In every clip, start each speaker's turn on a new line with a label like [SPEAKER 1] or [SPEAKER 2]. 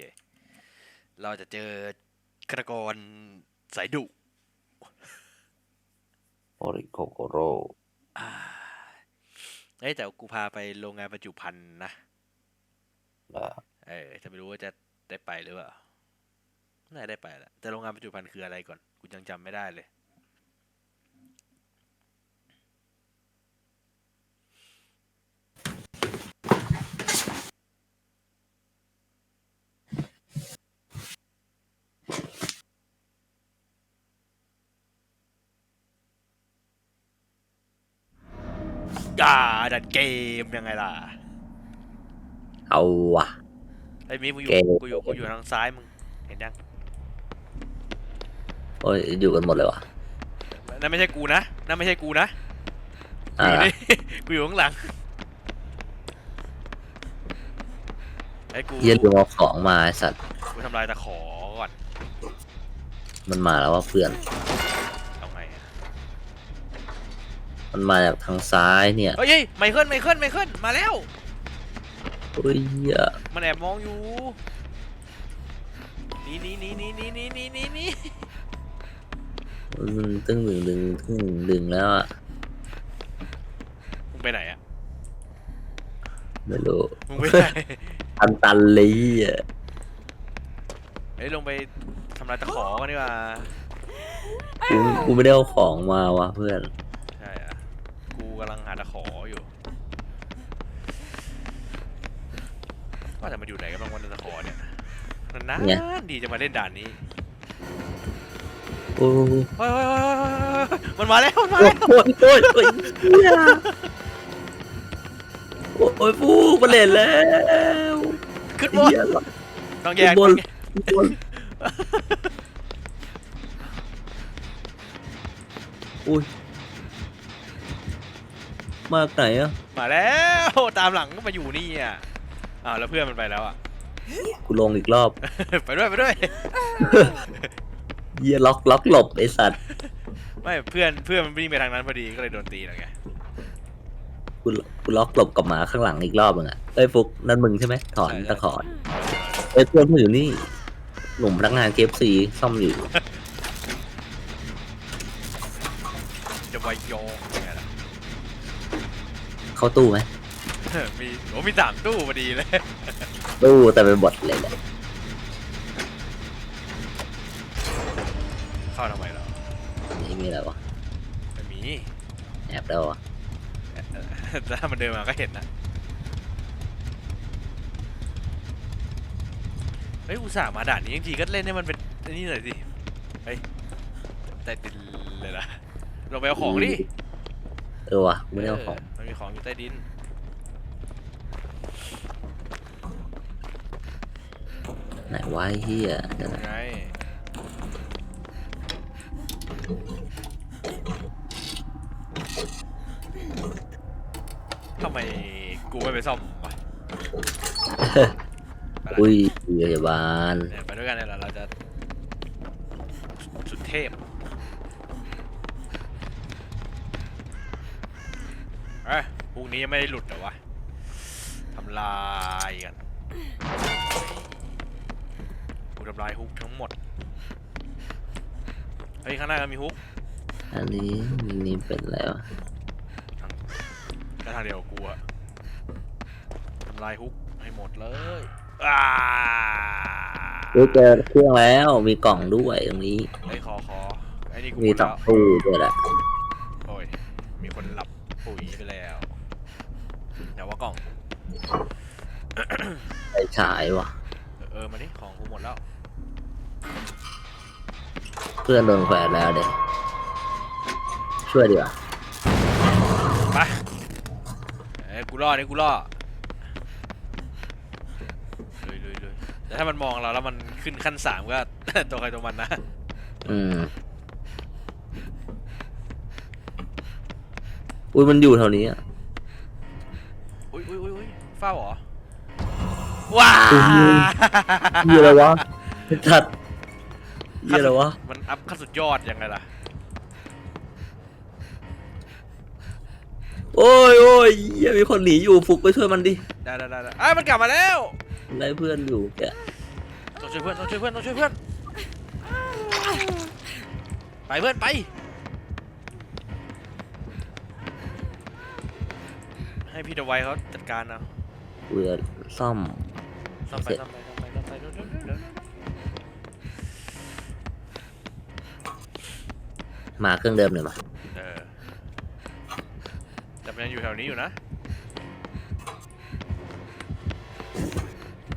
[SPEAKER 1] เคเราจะเจอกระกรสายดุ
[SPEAKER 2] โอริโกโกโร
[SPEAKER 1] อ่าเอ้ยแต่กูพาไปโรงงานบรรจุภัณฑ์นะ
[SPEAKER 2] นะ
[SPEAKER 1] เออจะไม่รู้ว่าจะได้ไปหรือเปล่า น่าได้ไปแหละแต่โรงงานบรรจุภัณฑ์คืออะไรก่อน กูยังจำไม่ได้เลย อ่าดัดเกมยังไงล่ะ
[SPEAKER 2] เอาวะ
[SPEAKER 1] ไอ้ยมีกูอยู่
[SPEAKER 2] เกม
[SPEAKER 1] กูอยู่กูอยู่ทางซ้ายมึงเห็นยัง
[SPEAKER 2] โอ้ยอยู่กันหมดเลยวะ
[SPEAKER 1] นั่นไม่ใช่กูนะนั่นไม่ใช่กูนะ
[SPEAKER 2] อ่า
[SPEAKER 1] อยู่นี่ กูอยู่ข้างหลังไอ้กู
[SPEAKER 2] เยี่ยลืมเอาของมาไอ้สัตว์
[SPEAKER 1] กูทำลายตะขอก่อน
[SPEAKER 2] มันมาแล้วว่าเพื่อน มันมาจากทางซ้ายเนี่ย
[SPEAKER 1] เฮ้ยเฮ้ยไมเคิลไมเคิลไมเคิลมาแล้ว
[SPEAKER 2] โอ้ยเหี้ย
[SPEAKER 1] มันแอบมองอยู่หนี่นี่นี่นี่นี่นี่นี่นี่นี่
[SPEAKER 2] มันตึ้งดึงดึงตึ้งดึงแล้วอะ
[SPEAKER 1] มึงไปไหนอะ
[SPEAKER 2] ไม่รู้
[SPEAKER 1] มึงไปไหน
[SPEAKER 2] ตันตันๆเลยอะ
[SPEAKER 1] เฮ้ยลงไปทำลายตะขอกันดีกว่า
[SPEAKER 2] กูกูไม่ได้เอาของมาวะเพื่อน
[SPEAKER 1] ใช่อะ กูกำลังหาตะขออยู่ว่าแต่มันอยู่ไหนกันบ้างวันตะขอเนี่ยนานๆดีจะมาเล่นด่านนี้
[SPEAKER 2] โอ้ย
[SPEAKER 1] เฮ้ยเฮ้ยเฮ้ยเฮ้ยเฮ้ยมันมาแล้วมันมา
[SPEAKER 2] โอ้ย
[SPEAKER 1] แล้ว
[SPEAKER 2] โอ้ยโอ้ยโอ้ยเหี้ยโอ้ยฟูกมาเล่นแล้ว
[SPEAKER 1] ขึ้นบน
[SPEAKER 2] เหี้ย
[SPEAKER 1] ต้องแยก
[SPEAKER 2] ขึ้นบน
[SPEAKER 1] ต้องแยก
[SPEAKER 2] บนอุ้ย มาจากไหนอะ
[SPEAKER 1] มาแล้วตามหลังก็มาอยู่นี่อะอ้าวแล้วเพื่อนมันไปแล้วอะ
[SPEAKER 2] กูลงอีกรอบ
[SPEAKER 1] ไปด้วยไปด้วย
[SPEAKER 2] เยียล็อกล็อกหลบไอสัตว์
[SPEAKER 1] ไม่เพื่อนเพื่อนมันวิ่งไปทางนั้นพอดีก็เลยโดนตีแล้วไง
[SPEAKER 2] กูกูล็อกหลบกลับมาข้างหลังอีกรอบมึงอะเอ้ยฟุกนั่นมึงใช่ไหมถอน
[SPEAKER 1] ใช่ใช่
[SPEAKER 2] ตะขอนเอ้ยเพื่อนมึงอยู่นี่หนุ่มพนักงานเคฟซีซ่อมอยู่
[SPEAKER 1] จะวายโยงยังไงล่ะ
[SPEAKER 2] เข้าตู้ไหม
[SPEAKER 1] มีโอ้มีสามตู้พอดีเลย
[SPEAKER 2] ตู้แต่เป็นบทเลยแหละ
[SPEAKER 1] เข้าทำไมเรา
[SPEAKER 2] นี่มีอะไรวะ
[SPEAKER 1] ไม่มี
[SPEAKER 2] แอบแล้ววะ
[SPEAKER 1] แต่ถ้ามันเดินมาก็เห็นนะเฮ้ยอุตส่าห์มาด่านนี้จริงๆก็เล่นให้มันเป็นไอ้นี่หน่อยสิเฮ้ยแต่ดินเลยนะลงไปเอาของดิ
[SPEAKER 2] เออวะไม่ได้เอาของ
[SPEAKER 1] มันมีของอยู่ใต้ดิน
[SPEAKER 2] ไหนวะไอ้เฮียเดี๋ยวนะ
[SPEAKER 1] ไง ทำไมกูไม่ไปซ่อมวะไปละ
[SPEAKER 2] อุ้ยพยาบาล
[SPEAKER 1] เนี่ยไปด้วยกันเนี่ยแหละเราจะสุดเทพเอ้ย พรุ่งนี้ยังไม่ได้หลุดเหรอวะทำลายกันกูทำลายฮุกทั้งหมด เฮ้ยข้างหน้าก็มีฮุก
[SPEAKER 2] อันนี้มินี่เป็นแล้ว
[SPEAKER 1] ก็ทางเดียวกับกูอะทำลายฮุกให้หมดเลยอ้า
[SPEAKER 2] กูเจอเครื่องแล้วมีกล่องด้วยตรงนี้
[SPEAKER 1] ไอ้ยขอขอไอ้นี่กู
[SPEAKER 2] มี
[SPEAKER 1] หมด
[SPEAKER 2] ส
[SPEAKER 1] แล้
[SPEAKER 2] อง
[SPEAKER 1] ว
[SPEAKER 2] ตู้ด้วยแหละ
[SPEAKER 1] โอ้ย มีคนหลับปุ๋ยไปแล้ว แต่ว่ากล่อง
[SPEAKER 2] ไฟฉายว่ะ
[SPEAKER 1] เออมาดิของกูหมดแล้ว
[SPEAKER 2] เพื่อนโดนแขวนแล้วเด็กช่วยดีกว่า
[SPEAKER 1] ไปเอ้ยกูรอดนี่กูรอดลุยลุยลุยแต่ถ้ามันมองเราแล้วมันขึ้นขั้นสามก็ ตัวใครตัวมันนะ
[SPEAKER 2] อืมอุ้ยมันอยู่แถวนี้อะ
[SPEAKER 1] อุ้ยอุ้ยอุ้ยอุ้ยเฝ้าเหรอ ว้า
[SPEAKER 2] อุ้ยมีอะไรวะชัดมีอะไรวะ
[SPEAKER 1] มันอัพขั้นสุดยอดยังไงล่ะ
[SPEAKER 2] โอ้ยโอ้ยเหี้ยมีคนหนีอยู่ฟุกไปช่วยมันดิ
[SPEAKER 1] ได้ได้ได้ได้ไอ้ยมันกลับมาแล้ว
[SPEAKER 2] ไล่เพื่อนอยู่แก
[SPEAKER 1] ต้องช่วยเพื่อนต้องช่วยเพื่อนต้องช่วยเพื่อน ไปเพื่อนไป ให้พี่เดอะไวเขาจัดการนะ
[SPEAKER 2] กูจะซ่อม
[SPEAKER 1] ซ่อมไปซ่อมไปซ่อมไปซ่อมไปเร็วเร็วเร็วเร็ว
[SPEAKER 2] มาเครื่องเดิมเลยมา
[SPEAKER 1] เออแต่มันยังอยู่แถวนี้อยู่นะ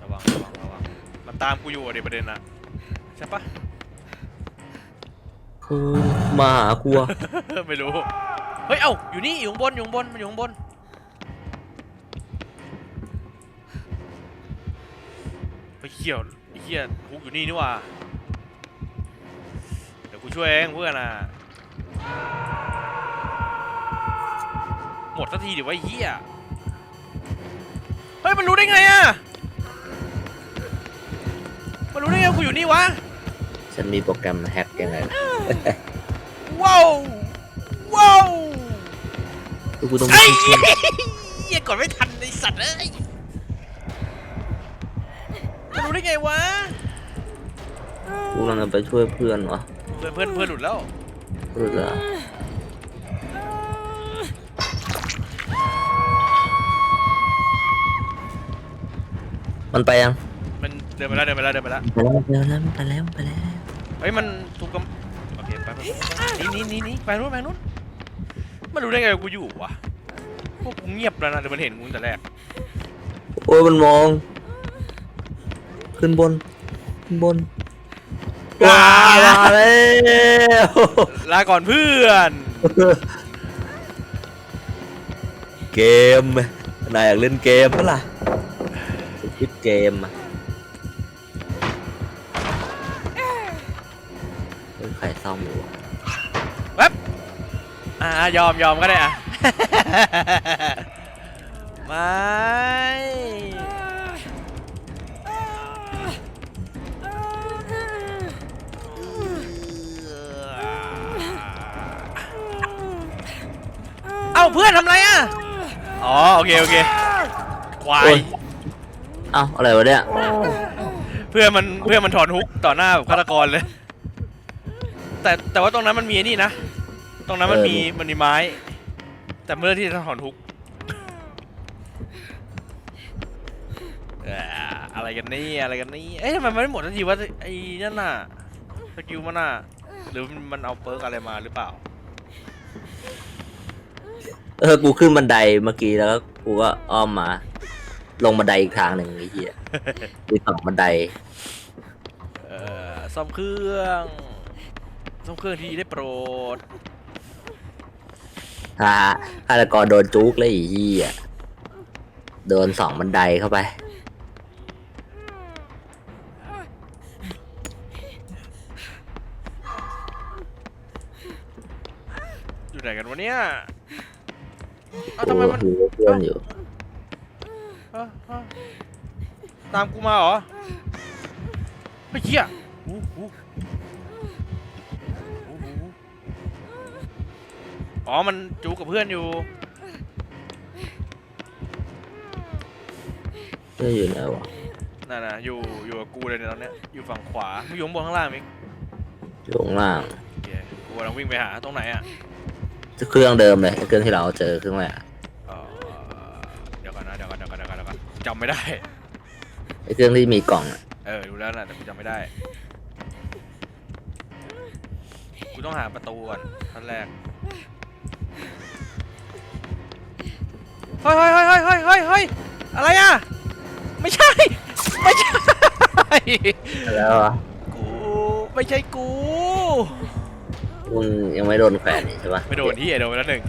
[SPEAKER 1] ระวังระวังระวังมันตามกูอยู่อะเดี๋ยวประเด็นอะใช่ปะ
[SPEAKER 2] คือมาหากูอะ
[SPEAKER 1] ไม่รู้ เฮ้ย เอ้า อยู่นี่ อยู่ข้างบน อยู่ข้างบน มันอยู่ข้างบน ไปเขี่ยวไอ้เขี่ยฮุกอยู่นี่นี่หว่าเดี๋ยวกูช่วยเองเพื่อนอะหมดสักทีเดี๋ยวไอ้เหี้ยเฮ้ยมันรู้ได้ไงอะมันรู้ได้ไงว่ากูอยู่นี่วะ
[SPEAKER 2] ฉันมีโปรแกรมแฮกยังไงล่ะ
[SPEAKER 1] ว้าวว้าว
[SPEAKER 2] คือกูต้อง
[SPEAKER 1] ไอ้เหี้ยเหี้ยกดไม่ทันไอสัตว์เอ้ย จะรู้ได้ไงวะ
[SPEAKER 2] กูกำลังจะไปช่วยเพื่อนวะ
[SPEAKER 1] เพื่อนเพื่อนเพื่อนหลุดแล้ว
[SPEAKER 2] หรือละมันไปยัง
[SPEAKER 1] มันเดินไปแล้วเดินไปแล้วเดินไปแล้ว
[SPEAKER 2] ไปแล้วไปแล้วไปแล้วไปแล้ว
[SPEAKER 1] เฮ้ยมันถูกกำโอเคไปไปไปไปหนี่นี่นี่ไปนู้นไปนู้นมันรู้ได้ไงว่ากูอยู่วะพวกกูเงียบแล้วนะเดี๋ยวมันเห็นกูตั้งแต่แรก
[SPEAKER 2] โอ้ยมันมอง ขึ้นบนขึ้นบนว้าวมาแล้ว
[SPEAKER 1] ลาก่อนเพื่อน
[SPEAKER 2] เกมนายอยากเล่นเกมปะล่ะคิดเกมอะเฮ้ยใครซ่อมอยู่วะ
[SPEAKER 1] อ่ายอมยอมก็ได้อะ ไม่ เอ้าเพื่อนทำไรอะ อ๋อโอเคโอเคควาย
[SPEAKER 2] โอ้ย เอ้าอะไรวะเนี่ย
[SPEAKER 1] เพื่อนมันเพื่อนมันถอนฮุกต่อหน้าแบบฆาตกรเลย แต่แต่ว่าตรงนั้นมันมีไอ้นี่นะ ตรงนั้นมันมีมันมีไม้ แต่เมื่อที่จะถอนฮุกเอ่ออะไรกันนี่อะไรกันนี่เอ๊ะทำไมมันไม่หมดทันทีว่าไอ้นั่นน่ะสกิลมันน่ะหรือมันเอาเปิร์กอะไรมาหรือเปล่า
[SPEAKER 2] เออ กูขึ้นบันไดเมื่อกี้แล้วก็กูก็อ้อมมา ลงบันไดอีกทางหนึ่งไอ้เหี้ยมีสองบันได
[SPEAKER 1] เอ่อซ่อมเครื่องซ่อมเครื่องที่ได้โปรด
[SPEAKER 2] ฮะฆาตกรโดนจุกเลยไอ้เหี้ยโดนสองบันไดเข้าไป
[SPEAKER 1] อยู่ไหนกันวะเนี่ย เอ้า
[SPEAKER 2] กู
[SPEAKER 1] ทำไมมัน
[SPEAKER 2] อยู่กับเพื่อนอยู่
[SPEAKER 1] เอ้าเอ้าตามกูมาเหรอเฮ้ยเหี้ยอู้หูอู้หูอ๋อ มันจูกับเพื่อนอยู่
[SPEAKER 2] เพื่อนอยู่ไหนวะ
[SPEAKER 1] นั่นน่ะอยู่ อยู่กับกูเลยในยตอนเนี้ย อยู่ฝั่งขวามึงอยู่ข้างบนข้างล่างมิก
[SPEAKER 2] อยู่ข้างล่าง
[SPEAKER 1] โอเคกูกำลังวิ่งไปหา ตรงไหนอะ
[SPEAKER 2] เครื่องเดิมเลยไอ้เครื่องที่เราเจอเครื่องแรกอะ
[SPEAKER 1] เอ่อเดี๋ยวก่อนนะเดี๋ยวก่อนเดี๋ยวก่อนเดี๋ยวก่อนเดี๋ยวก่อนจำไม่ได้
[SPEAKER 2] ไอ้เครื่องที่มีกล่องอะ
[SPEAKER 1] เออดูแล้วนะแต่กูจำไม่ได้กูต้องหาประตูก่อนขั้นแรกเฮ้ยเฮ้ยเฮ้ยเฮ้ยเฮ้ยเฮ้ยเฮ้ยอะไรอะไม่ใช่ ไม่ใช่
[SPEAKER 2] แล้วอะ
[SPEAKER 1] กูไม่ใช่กู
[SPEAKER 2] มึงยังไม่โดนแขวนนี่ใช่ปะ
[SPEAKER 1] ไม่โดนที่โดนไปแล้วหนึ่ง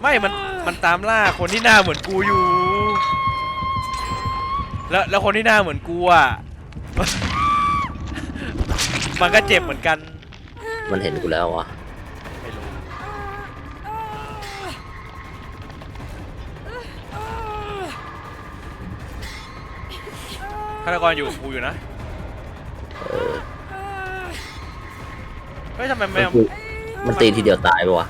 [SPEAKER 1] ไม่มันมันตามล่าคนที่หน้าเหมือนกูอยู่ แล้วแล้วคนที่หน้าเหมือนกูอะมันก็เจ็บเหมือนกัน
[SPEAKER 2] มันเห็นกูแล้ววะ
[SPEAKER 1] ไม่รู้ฆาตกรอยู่กับกูอยู่นะ
[SPEAKER 2] เออ
[SPEAKER 1] เฮ้ยทำไม
[SPEAKER 2] มั
[SPEAKER 1] ไม่
[SPEAKER 2] น
[SPEAKER 1] เอา
[SPEAKER 2] คือ มันตีทีเดียวตายปะวะ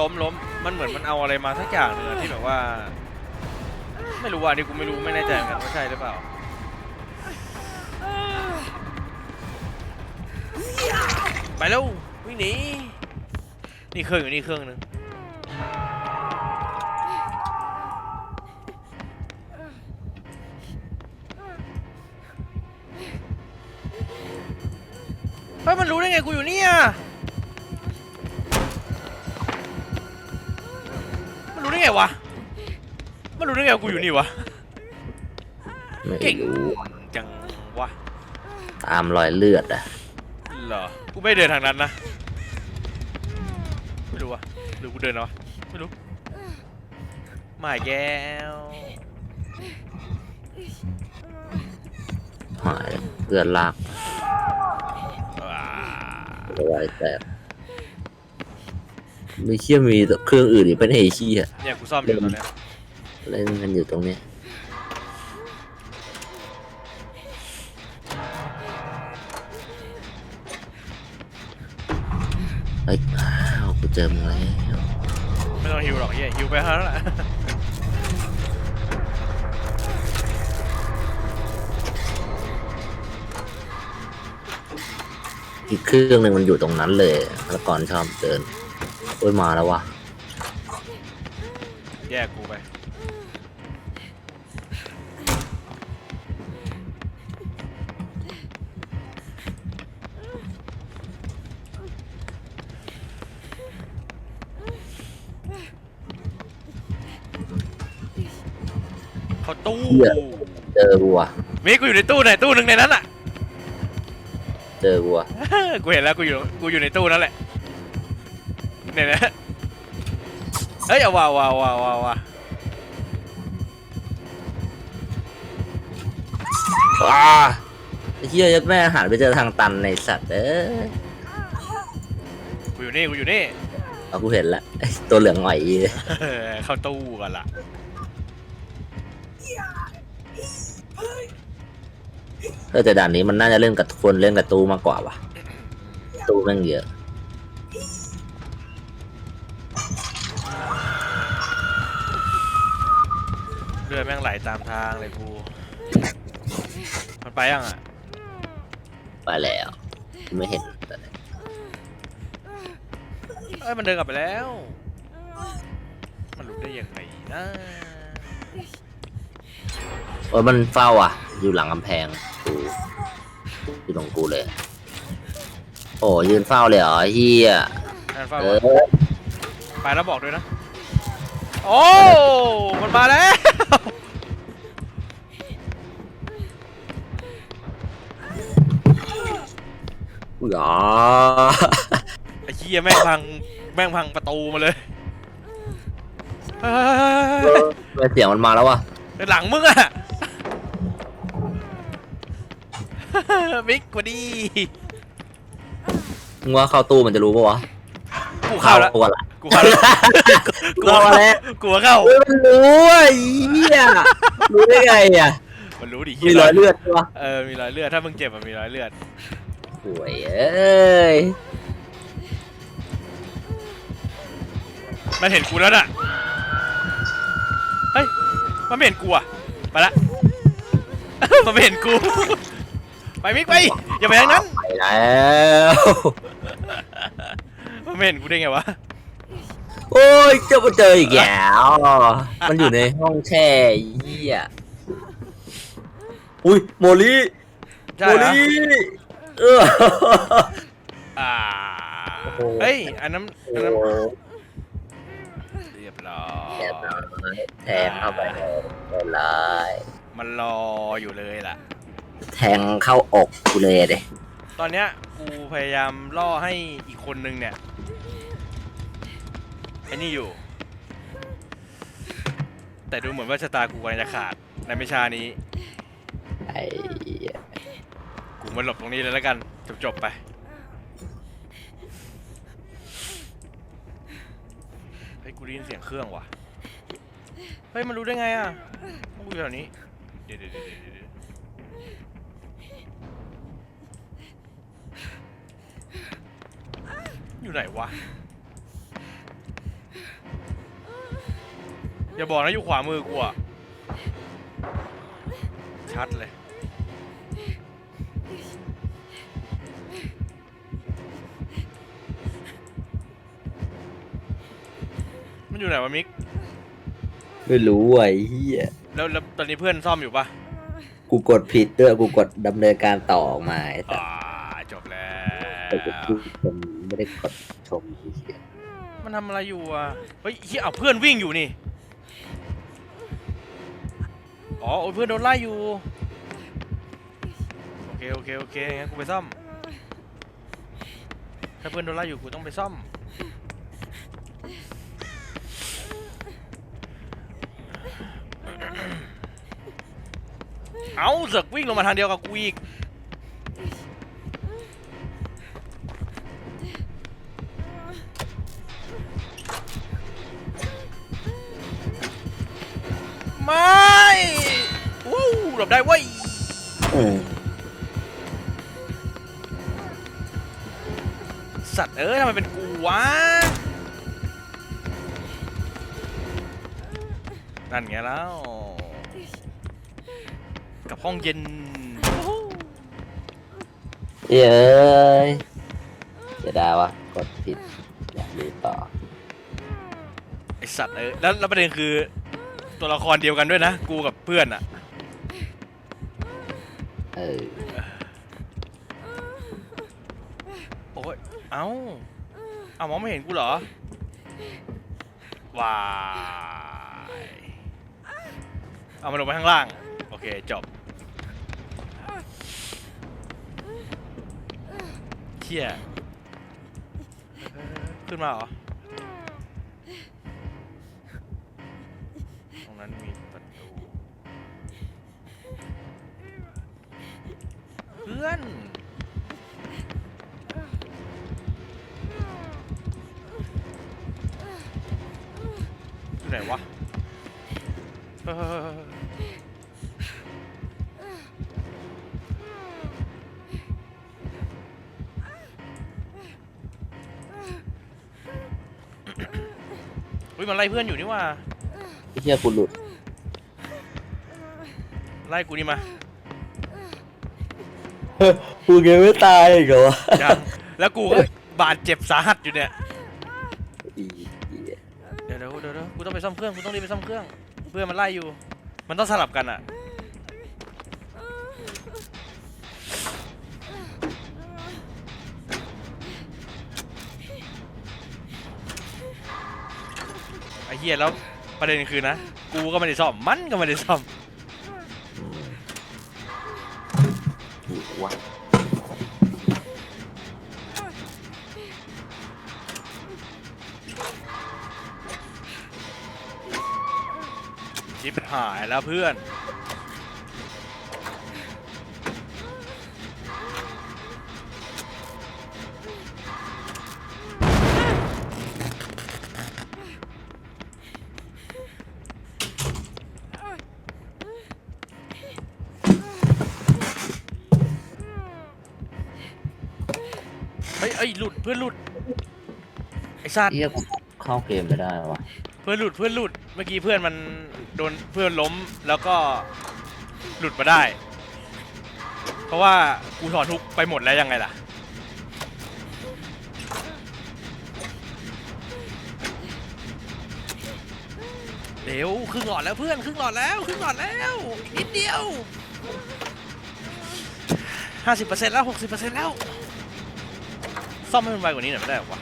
[SPEAKER 1] ล้มล้มมันเหมือนมันเอาอะไรมาสักอย่างหนึ่งอะที่แบบว่า ไม่รู้ว่านนี่กูไม่รู้ไม่แน่ใจเหมือนกันว่าใช่หรือเปล่า ไปแล้ววิ่งหนีนี่เครื่องอยู่นี่เครื่องหนึงเฮ้ยมันรู้ได้ไงกูอยู่เนี่ย ได้ไงวะมันรู้ได้ไงกูอยู่นี่วะ
[SPEAKER 2] ไม่
[SPEAKER 1] เก่ง
[SPEAKER 2] รู้
[SPEAKER 1] จังวะ
[SPEAKER 2] ตามรอยเลือดอะ
[SPEAKER 1] เหรอ กูไม่เดินทางนั้นนะ ไม่รู้วะหรือกูเดินเหรอวะไม่รู้ไม่แก้ว
[SPEAKER 2] หายเลือดลาก
[SPEAKER 1] ว้า
[SPEAKER 2] ไว้แต่ ไม่เชี่ยมีเครื่องอื่นอีกเป็นเอเชีย
[SPEAKER 1] เนี่ยกูซ่อมอยู่ตอนเนี้ย
[SPEAKER 2] เล่นกันอยู่ตรงเนี้ยเฮ้ยอ้าวกูเจอมึงแล้ว
[SPEAKER 1] ไม่ต้องฮิวหรอกเฮียฮิวไปฮะนั่นแหละ
[SPEAKER 2] อีกเครื่องหนึ่งมันอยู่ตรงนั้นเลยแล้วก่อนชอบเดินโอ้ยมาแล้ววะ
[SPEAKER 1] แยกกูไป เขาตู้
[SPEAKER 2] เจอกูวะ
[SPEAKER 1] มีกูอยู่ในตู้ไหนตู้หนึ่งในนั้นอะ
[SPEAKER 2] เจอกูวะ
[SPEAKER 1] กูเห็นแล้วกูอยู่กูอยู่ในตู้นั่นแหละ เนี่ยนะเฮ้ยเอาว่าวว่าวว่าวว่าวว่าว
[SPEAKER 2] ว้าไอ้เฮียยัดแม่หันไปเจอทางตันในสัตว์เอ้ย
[SPEAKER 1] กูอยู่นี่กูอยู่นี่
[SPEAKER 2] เอากูเห็นละไอ้ตัวเหลืองหน่อย
[SPEAKER 1] เข้าตู้กันละ
[SPEAKER 2] เออแต่ด่านนี้มันน่าจะเล่นกับคนเล่นกับตู้มากกว่าวะตู้แม่งเยอะ
[SPEAKER 1] เรือแม่งไหลตามทางเลยกูมันไปยังอะ
[SPEAKER 2] ไปแล้ว ไม่เห็นแต่
[SPEAKER 1] เอ้ยมันเดินกลับไปแล้ว มันหลุดได้ยังไงนะ
[SPEAKER 2] โอ้ยมันเฝ้าอะ อยู่หลังกำแพงกูอยู่ตรงกูเลย โอ้ยืนเฝ้าเลยเหรอเฮีย
[SPEAKER 1] นั่นเฝ้า
[SPEAKER 2] เอ
[SPEAKER 1] ก่อน
[SPEAKER 2] อ
[SPEAKER 1] ไปแล้วบอกด้วยนะ โอ้ มันมาแล้ว
[SPEAKER 2] อ๋อ
[SPEAKER 1] ไอ้เหี้ยแม่งพังแม่งพังประตูมาเลยเฮ้ย
[SPEAKER 2] ทำไมเสียงมันมาแล้ววะ
[SPEAKER 1] หลังมึงอะมิกกว่าดี
[SPEAKER 2] มึงว่าเข้าตู้มันจะรู้ปะวะ
[SPEAKER 1] กูเข้าแล้ว
[SPEAKER 2] ตัวละ
[SPEAKER 1] กูเข้าแล้วกู
[SPEAKER 2] เข้า
[SPEAKER 1] เข้า
[SPEAKER 2] แล้ว
[SPEAKER 1] กูเข้า
[SPEAKER 2] เฮ้ยมันรู้อะไอ้เหี้ยรู้ได้ไงอะ
[SPEAKER 1] มันรู้ดิ
[SPEAKER 2] มีรอยเลือดใช่ปะ
[SPEAKER 1] เออ มีรอยเลือด ถ้ามึงเจ็บอะมีรอยเลือด
[SPEAKER 2] โอ้ยเอ้ย
[SPEAKER 1] มันเห็นกูแล้วน่ะ เฮ้ย มันไม่เห็นกูอะ ไปละ มันไม่เห็นกู ไปมิกไป อย่าไปทางนั้น
[SPEAKER 2] ไปแล้ว
[SPEAKER 1] มันไม่เห็นกูได้ไงวะ
[SPEAKER 2] โอ้ยเจอมาเจออีกแล้วมันอยู่ในห้องแช่เหี้ยอุ้ยโมลี
[SPEAKER 1] ใช่
[SPEAKER 2] โม
[SPEAKER 1] เหรอ
[SPEAKER 2] ลีเออ
[SPEAKER 1] อ่า
[SPEAKER 2] โอ้โห
[SPEAKER 1] เฮ้ย อันนั้น
[SPEAKER 2] โอ้
[SPEAKER 1] อันนั้น
[SPEAKER 2] โห
[SPEAKER 1] เรียบร้อ
[SPEAKER 2] แอบน้
[SPEAKER 1] ย
[SPEAKER 2] อยแทงเข้าไปเลยเรียบร้อย
[SPEAKER 1] มันรออยู่เลยล่ะ
[SPEAKER 2] แทงเข้าอกกูเลยเด้
[SPEAKER 1] ตอนเนี้ยกูพยายามล่อให้อีกคนนึงเนี่ย ไอ้นี่อยู่ แต่ดูเหมือนว่าชะตากูกำลังจะขาดในไม่ช้านี้
[SPEAKER 2] ไอ้เหี้ย
[SPEAKER 1] กูมาหลบตรงนี้เลยแล้วกัน จบจบๆไป เฮ้ย กูได้ยินเสียงเครื่องว่ะ เฮ้ย มันรู้ได้ไงอะกูอยู่แถวนี้ เดี๋ยวเดี๋ยวเดี๋ยวเดี๋ยวเดี๋ยวอยู่ไหนวะ อย่าบอกนะอยู่ขวามือกูอะชัดเลย มันอยู่ไหนวะมิก
[SPEAKER 2] ไม่รู้ไอ้เหี้ย
[SPEAKER 1] แล้วแล้วตอนนี้เพื่อนซ่อมอยู่ปะ
[SPEAKER 2] กูกดผิดด้วกูกดดำเนินการต่อมาไอ้สั
[SPEAKER 1] อ่
[SPEAKER 2] ส
[SPEAKER 1] จบแล้ว
[SPEAKER 2] แต่กูพูมไม่ได้กดชม
[SPEAKER 1] มันทำอะไรอยู่อะ เฮ้ยเฮียเอาเพื่อนวิ่งอยู่นี่ อ๋อโอ้ยเพื่อนโดนไล่อยู่ โอเค โอเค โอเคงั้นกูไปซ่อม ถ้าเพื่อนโดนไล่อยู่กูต้องไปซ่อม เอาเสือกวิ่งลงมาทางเดียวกับกูอีก หลบได้เว้ย
[SPEAKER 2] อืม
[SPEAKER 1] สัตว์เอ้ยทำไมเป็นกูวะ นั่นไงแล้ว กับห้องเย็น
[SPEAKER 2] เย้ยเสียดายวะกดผิดอยากดูต่อ
[SPEAKER 1] ไอสัตว์เอ้ยแล้วแล้วประเด็นคือ ตัวละครเดียวกันด้วยนะ กูกับเพื่อนอะ
[SPEAKER 2] เออ
[SPEAKER 1] โอ้ย เอ้า เอ้ามองไม่เห็นกูเหรอว้ายเอามันลงไปข้างล่าง โอเค จบเที่ยขึ้นมาเหรอ อุ้ยมันไล่เพื่อนอยู่นี่ว่า
[SPEAKER 2] ไอ้เฮียกูหลุด
[SPEAKER 1] ไล่กูนี่มา
[SPEAKER 2] กูยังไม่ตายอีกเหรอวะ
[SPEAKER 1] ยังแล้วกูก็บาดเจ็บสาหัสอยู่เนี่ย
[SPEAKER 2] อีเหี้ย
[SPEAKER 1] เดี๋ยวเดี๋ยวเดี๋ยวเดี๋ยวกูต้องไปซ่อมเครื่องกูต้องรีบไปซ่อมเครื่อง เพื่อนมันไล่อยู่ มันต้องสลับกันอะ ไอ้เหี้ยแล้วประเด็นคือนะ กูก็ไม่ได้ซ่อม มันก็ไม่ได้ซ่อม
[SPEAKER 2] ถูกวะ
[SPEAKER 1] ชิบหายแล้วเพื่อน พื่อนหลุดไอ้สัตว์
[SPEAKER 2] เฮียกูเข้าเกมไม่ได้วะ
[SPEAKER 1] เพื่อนหลุดเพื่อนหลุดเมื่อกี้เพื่อนมันโดนเพื่อนล้มแล้วก็หลุดมาได้ เพราะว่ากูถอนทุกไปหมดแล้วยังไงล่ะ เร็วครึ่งหลอดแล้วเพื่อนครึ่งหลอดแล้วครึ่งหลอดแล้วอีกนิดเดียวห้าสิบเปอร์เซ็นต์แล้วหกสิบเปอร์เซ็นต์แล้ว ซ่อมให้มันไวกว่านี้หน่อยไม่ได้หรอวะ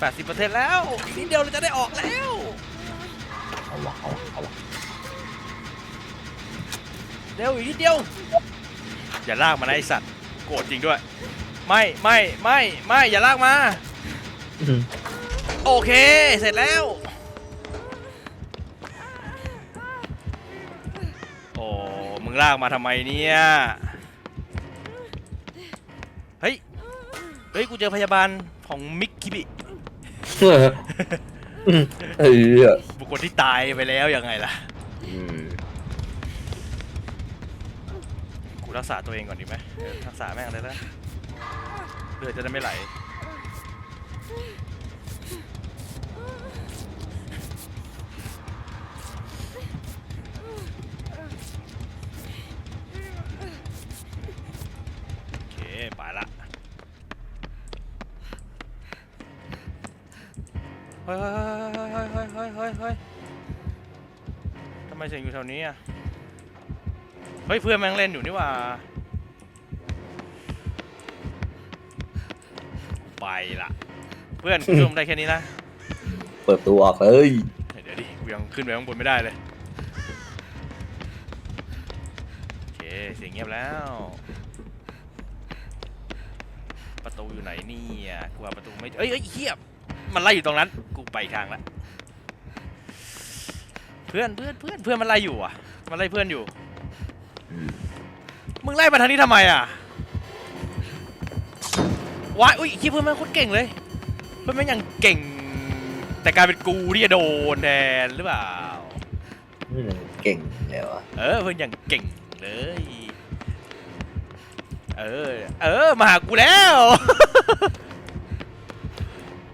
[SPEAKER 1] แปดสิบเปอร์เซ็นต์แล้วอีกนิดเดียวเราจะได้ออกแล้ว
[SPEAKER 2] เอาวะเอาวะเอาวะ
[SPEAKER 1] เร็วอีกนิดเดียว อย่าลากมานะไอสัตว์โกรธจริงด้วย ไม่ไม่ไม่ไม่อย่าลากมา
[SPEAKER 2] อืม
[SPEAKER 1] โอเค เสร็จแล้ว ลากมาทำไมเนี่ย เฮ้ย เฮ้ย กูเจอพยาบาลของมิกคิบิ
[SPEAKER 2] เออเออ
[SPEAKER 1] บุคคลที่ตายไปแล้วยังไงล่ะ
[SPEAKER 2] อืม
[SPEAKER 1] กูรักษาตัวเองก่อนดีไหมเออรักษาแม่งเลยแล้วเลือดจะได้ไม่ไหล ไปละเฮ้ยเฮ้ยเฮ้ยเฮ้ยเฮ้ยเฮ้ยทำไมเสียงอยู่แถวนี้อะ เฮ้ยเพื่อนแม่งเล่นอยู่นี่ว่าไปละเพื่อนคุณผู้ชมได้แค่นี้นะ
[SPEAKER 2] เปิดตัวออกเลย
[SPEAKER 1] เดี๋ยวดิกูยังขึ้นไปข้างบนไม่ได้เลย โอเค เสียงเงียบแล้ว อยู่ไหนเนี่ยกูหาประตูไม่เอ้ยเอ้ยเฮียมันไล่อยู่ตรงนั้น กูไปอีกทางละ เพื่อนเพื่อนเพื่อนเพื่อนมันไล่อยู่อะ มันไล่เพื่อนอยู่
[SPEAKER 2] อืม
[SPEAKER 1] มึงไล่มาทางนี้ทำไมอะว้ายอุ้ยคิดเพื่อนมันโคตรเก่งเลย เพื่อนมันยังเก่ง แต่กลายเป็นกูที่จะโดนแทนหรือเปล่า
[SPEAKER 2] นี่มันเก่งแล้วอะ
[SPEAKER 1] เออเพื่อนยังเก่งเลย เออ เออ มาหากูแล้ว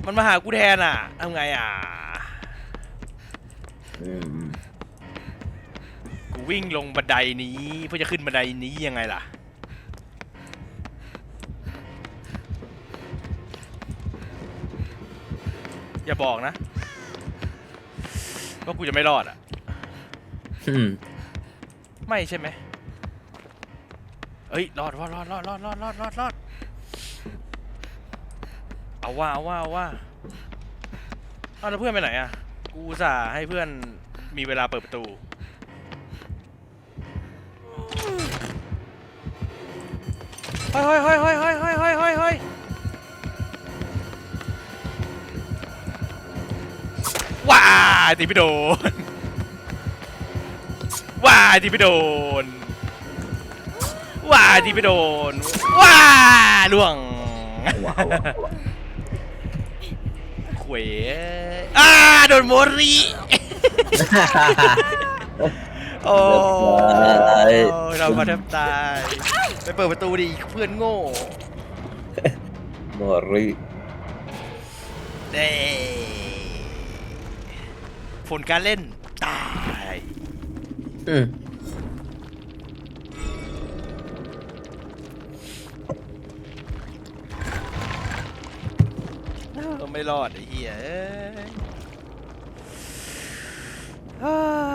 [SPEAKER 1] มันมาหากูแทนอะทำไงอะ
[SPEAKER 2] อืมอืม
[SPEAKER 1] กูวิ่งลงบันไดนี้เพื่อจะขึ้นบันไดนี้ยังไงล่ะ อย่าบอกนะว่ากูจะไม่รอดอะ
[SPEAKER 2] อืม
[SPEAKER 1] ไม่ใช่ไหม เอ้ยรอดรอดรอดรอดรอดรอดรอดรอดรอดเอาว่าเอาว่าเอาว่าเอาแล้วเพื่อนไปไหนอะ กูอุตสาห์ให้เพื่อนมีเวลาเปิดประตู เฮ้ยเฮ้ยเฮ้ยเฮ้ยเฮ้ยเฮ้ยเฮ้ยเฮ้ยเฮ้ยว้ายตีไม่โดนว้ายตีไม่โดน ว้ายตีไม่โดน ว้าล่วง
[SPEAKER 2] ว้าวว้าวว้าว
[SPEAKER 1] ขวยอ่าโดนโมริโอ้ยเรามาแทบตาย ไปเปิดประตูดิเพื่อนโง่
[SPEAKER 2] โมริ
[SPEAKER 1] เด้ผลการเล่นตาย
[SPEAKER 2] อืม
[SPEAKER 1] ไม่รอดไอ้เหี้ยเอ้ย